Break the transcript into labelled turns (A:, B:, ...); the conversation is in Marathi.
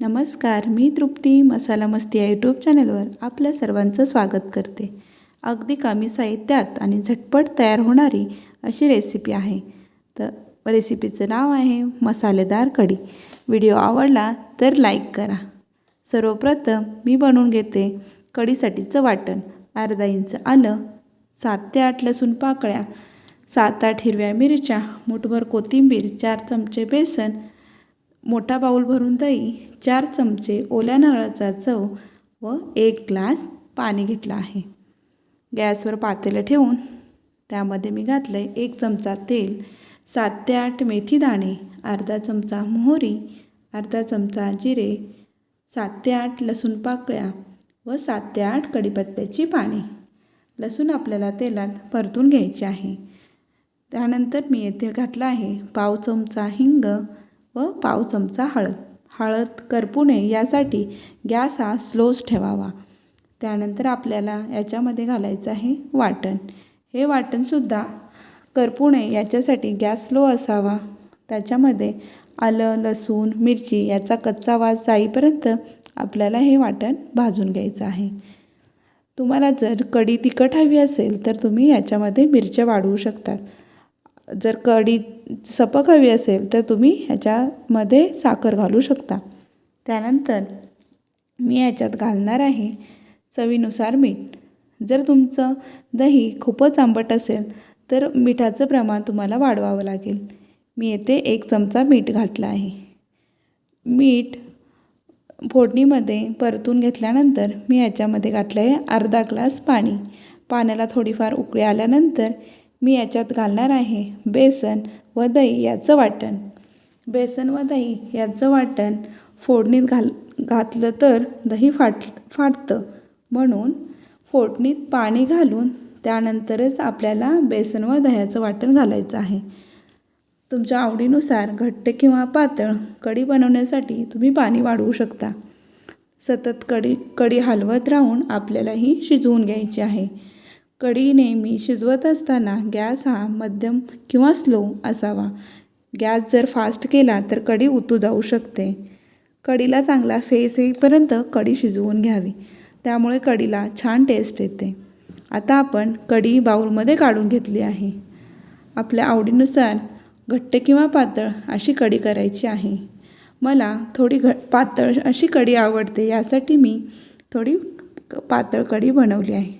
A: नमस्कार मी तृप्ती मसाला मस्ती या यूट्यूब चॅनलवर आपल्या सर्वांचं स्वागत करते. अगदी कमी साहित्यात आणि झटपट तयार होणारी अशी रेसिपी आहे. तर रेसिपीचं नाव आहे मसालेदार कढी. व्हिडिओ आवडला तर लाईक करा. सर्वप्रथम मी बनवून घेते कढीसाठीचं वाटण. अर्धा इंच आलं सात ते आठ लसूण पाकळ्या सात आठ हिरव्या मिरच्या मुठभर कोथिंबीर चार चमचे बेसन मोठा बाऊल भरून दही चार चमचे ओल्या नारळाचा चव व एक ग्लास पाणी घेतलं आहे. गॅसवर पातेलं ठेवून त्यामध्ये मी घातलं आहे एक चमचा तेल सात ते आठ मेथी दाणे अर्धा चमचा मोहरी अर्धा चमचा जिरे सात ते आठ लसूण पाकळ्या व सात ते आठ कढीपत्त्याची पाने. लसूण आपल्याला तेलात परतून घ्यायचे आहे. त्यानंतर मी येथे घातला आहे पाव चमचा हिंग व पाव चमचा हळद. हळद करपू नये यासाठी गॅस हा स्लोच ठेवावा. त्यानंतर आपल्याला याच्यामध्ये घालायचं आहे वाटण. हे वाटणसुद्धा करपू नये याच्यासाठी गॅस स्लो असावा. त्याच्यामध्ये आलं लसूण मिरची याचा कच्चा वास जाईपर्यंत आपल्याला हे वाटण भाजून घ्यायचं आहे. तुम्हाला जर कढी तिखट हवी असेल तर तुम्ही याच्यामध्ये मिरच्या वाढवू शकतात. जर कढी सपक हवी असेल तर तुम्ही ह्याच्यामध्ये साखर घालू शकता. त्यानंतर मी याच्यात घालणार आहे चवीनुसार मीठ. जर तुमचं दही खूपच आंबट असेल तर मिठाचं प्रमाण तुम्हाला वाढवावं लागेल. मी येथे एक चमचा मीठ घातलं आहे. मीठ फोडणीमध्ये परतून घेतल्यानंतर मी याच्यामध्ये घातलं आहे अर्धा ग्लास पाणी. पाण्याला थोडीफार उकळी आल्यानंतर मी याच्यात घालणार आहे. बेसन व दही याचं वाटण. बेसन व दही याचं वाटण. फोडणीत घाल घातलं तर दही फाट फाटतं. म्हणून फोडणीत पाणी घालून त्यानंतरच आपल्याला बेसन व दह्याचं वाटण घालायचं आहे. तुमच्या आवडीनुसार घट्ट किंवा पातळ कढी बनवण्यासाठी तुम्ही पाणी वाढवू शकता. सतत कढी कढी हलवत राहून आपल्याला ही शिजवून घ्यायची आहे. कढी नेहमी शिजवत असताना गॅस हा मध्यम किंवा स्लो असावा. गॅस जर फास्ट केला तर कढी उतू जाऊ शकते. कढीला चांगला फेस येईपर्यंत कढी शिजवून घ्यावी. त्यामुळे कढीला छान टेस्ट येते. आता आपण कढी बाऊलमध्ये काढून घेतली आहे. आपल्या आवडीनुसार घट्ट किंवा पातळ अशी कढी करायची आहे. मला थोडी घ पातळ अशी कढी आवडते यासाठी मी थोडी पातळ कढी बनवली आहे.